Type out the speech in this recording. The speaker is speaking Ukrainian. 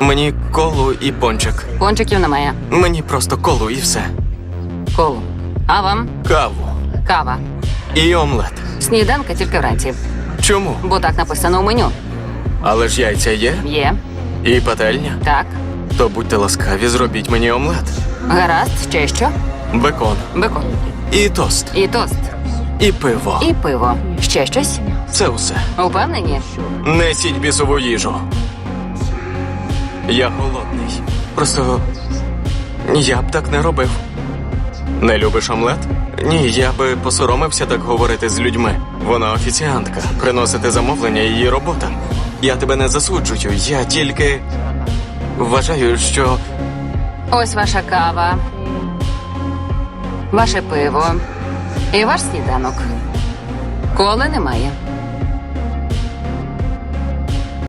Мені колу і пончик. Пончиків немає. Мені просто колу і все. Колу. А вам Каву. кава. І омлет. Сніданка тільки вранці. Чому? Бо так написано у меню. Але ж яйця є Є. і пательня. Так. То будьте ласкаві, зробіть мені омлет. Гаразд, ще що? Бекон. Бекон. І тост. І тост. І пиво. І пиво. Ще щось? Це все. Упевнені? Несіть бісову їжу. Я голодний. Просто я б так не робив. Не любиш омлет? Ні, я би посоромився так говорити з людьми. Вона офіціантка. Приносити замовлення її робота. Я тебе не засуджую, я тільки вважаю, що Ось ваша кава. Ваше пиво. І ваш сніданок. Коли немає.